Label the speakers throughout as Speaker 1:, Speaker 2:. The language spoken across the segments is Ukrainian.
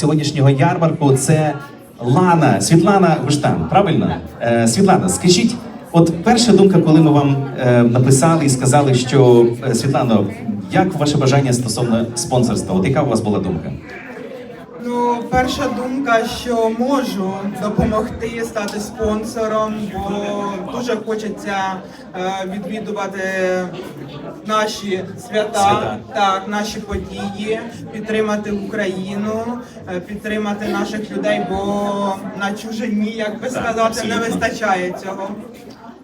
Speaker 1: сьогоднішнього ярмарку це Лана Світлана Гуштан. Правильно? Е, Світлана, скажіть, от перша думка, коли ми вам е, написали і сказали, що е, Світлано, як ваше бажання стосовно спонсорства? От яка у вас була думка?
Speaker 2: Ну, перша думка, що можу допомогти стати спонсором, бо дуже хочеться е, відвідувати наші свята, так, наші події, підтримати Україну, е, підтримати наших людей, бо на чужині, як би сказати, не вистачає цього.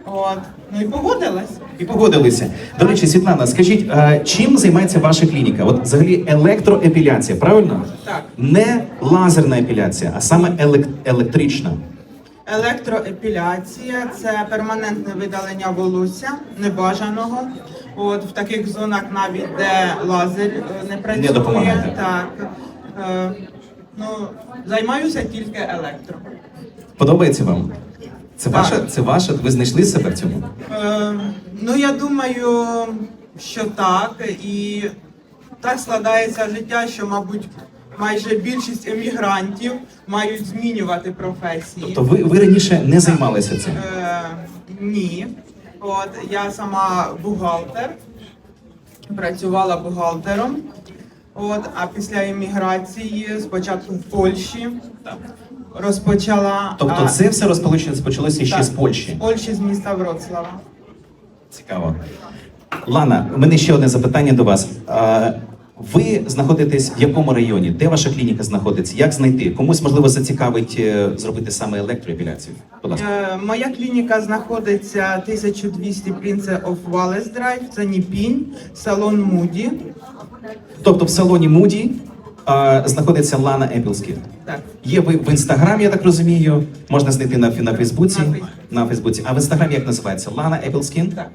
Speaker 2: От. Ну і погодилась.
Speaker 1: І погодилися. До речі, Світлана, скажіть, е, чим займається ваша клініка? От взагалі електроепіляція, правильно?
Speaker 2: Так.
Speaker 1: Не лазерна епіляція, а саме елек- електрична.
Speaker 2: Електроепіляція це перманентне видалення волосся небажаного. От в таких зонах, навіть де лазер е, не працює,
Speaker 1: допомагає.
Speaker 2: так е, ну займаюся тільки електро.
Speaker 1: Подобається вам? Це ваша, це ваша, ви знайшли себе в цьому?
Speaker 2: Е, ну я думаю, що так, і так складається життя, що, мабуть, майже більшість емігрантів мають змінювати професії.
Speaker 1: Тобто ви, ви раніше не займалися цим?
Speaker 2: Е, ні. От я сама бухгалтер, працювала бухгалтером. От, а після еміграції спочатку в Польщі розпочала.
Speaker 1: Тобто
Speaker 2: а,
Speaker 1: це все розпочалося почалося ще
Speaker 2: так,
Speaker 1: з Польщі.
Speaker 2: З Польщі з міста Вроцлава.
Speaker 1: Цікаво. Лана, у мене ще одне запитання до вас. А, ви знаходитесь в якому районі? Де ваша клініка знаходиться? Як знайти? Комусь можливо зацікавить е, зробити саме електроепіляцію? Будь ласка.
Speaker 2: Е, моя клініка знаходиться 1200 Prince of Wales Drive, це Ніпінь, салон Муді.
Speaker 1: Тобто в салоні Муді а, знаходиться Лана Епілський.
Speaker 2: Так.
Speaker 1: Є ви в інстаграмі, я так розумію. Можна знайти на, на
Speaker 2: На Фейсбуці.
Speaker 1: На Фейсбуці. А в інстаграмі як називається? Лана Епілскін?
Speaker 2: Так.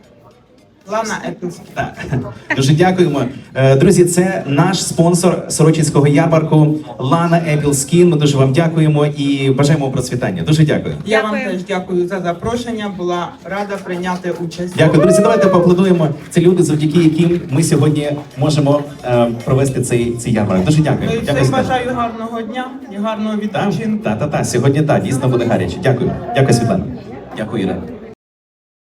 Speaker 2: Лана Епілський.
Speaker 1: Так, дуже дякуємо. Е, Друзі, це наш спонсор Сорочинського ярмарку Лана Skin. Ми дуже вам дякуємо і бажаємо процвітання. Дуже дякую.
Speaker 2: Я вам теж дякую за запрошення. Була рада прийняти участь.
Speaker 1: Дякую, друзі. Давайте поаплодуємо. Це люди, завдяки яким ми сьогодні можемо е, провести цей, цей ярмарок. Дуже дякую.
Speaker 2: Ну
Speaker 1: Дякую.
Speaker 2: всім бажаю гарного дня і гарного
Speaker 1: Та,
Speaker 2: відпочинку.
Speaker 1: та, та, та. Сьогодні так, дійсно буде гаряче. Дякую. Дякую, Світлана. Дякую, Ірина.